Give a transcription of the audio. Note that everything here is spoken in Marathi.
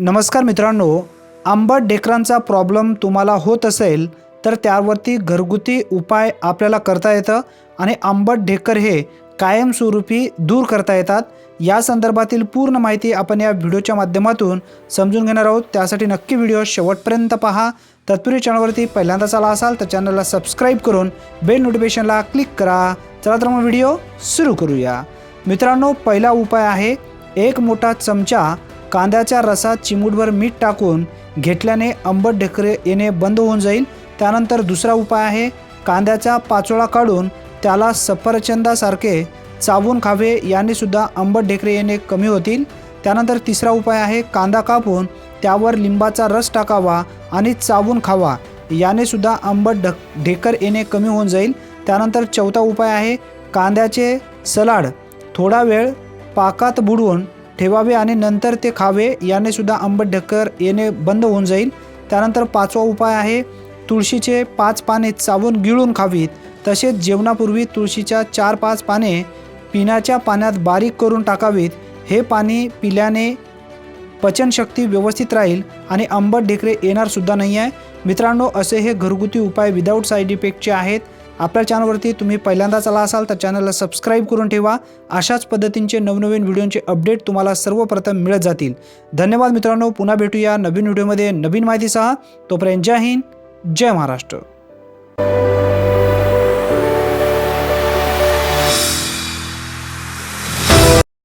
नमस्कार मित्रांनो आंबट ढेकरांचा प्रॉब्लेम तुम्हाला होत असेल तर त्यावरती घरगुती उपाय आपल्याला करता येतं आणि आंबट ढेकर हे कायमस्वरूपी दूर करता येतात. या संदर्भातील पूर्ण माहिती आपण या व्हिडिओच्या माध्यमातून समजून घेणार आहोत. त्यासाठी नक्की व्हिडिओ शेवटपर्यंत पहा. तत्पूर्वी चॅनलवरती पहिल्यांदाच आला असाल तर चॅनलला सबस्क्राईब करून बेल नोटिफिकेशनला क्लिक करा. चला तर मग व्हिडिओ सुरू करूया. मित्रांनो पहिला उपाय आहे एक मोठा चमचा कांद्याच्या रसात चिमूटभर मीठ टाकून घेतल्याने आंबट ढेकरे येणे बंद होऊन जाईल. त्यानंतर दुसरा उपाय आहे कांद्याचा पाचोळा काढून त्याला सफरचंदासारखे चावून खावे यानेसुद्धा आंबट ढेकरे येणे कमी होतील. त्यानंतर तिसरा उपाय आहे कांदा कापून त्यावर लिंबाचा रस टाकावा आणि चावून खावा यानेसुद्धा आंबट ढक ढेकर येणे कमी होऊन जाईल. त्यानंतर चौथा उपाय आहे कांद्याचे सलाड. थोडा वेळ पाकात बुडवून ठेवावे आणि नंतर ते खावे याने सुद्धा आंबट ढक्कर येणे बंद होऊन जाईल. त्यानंतर पाचवा उपाय आहे तुळशीचे पाच पाने चावून गिळून खावीत. तसेच जेवणापूर्वी तुळशीच्या चार पाच पाने पिण्याच्या पाण्यात बारीक करून टाकावीत. हे पाणी पिल्याने पचनशक्ती व्यवस्थित राहील आणि आंबट ढेकरे येणारसुद्धा नाही आहे मित्रांनो असे हे घरगुती उपाय विदाऊट साईड इफेक्टचे आहेत. आपल्या चॅनलवरती तुम्ही पहिल्यांदाच आला असाल तर चॅनलला सबस्क्राईब करून ठेवा. अशाच पद्धतींचे नवनवीन व्हिडिओंचे अपडेट तुम्हाला सर्वप्रथम मिळत जातील. धन्यवाद मित्रांनो. पुन्हा भेटूया नवीन व्हिडिओमध्ये नवीन माहितीसह. तोपर्यंत जय हिंद जय महाराष्ट्र.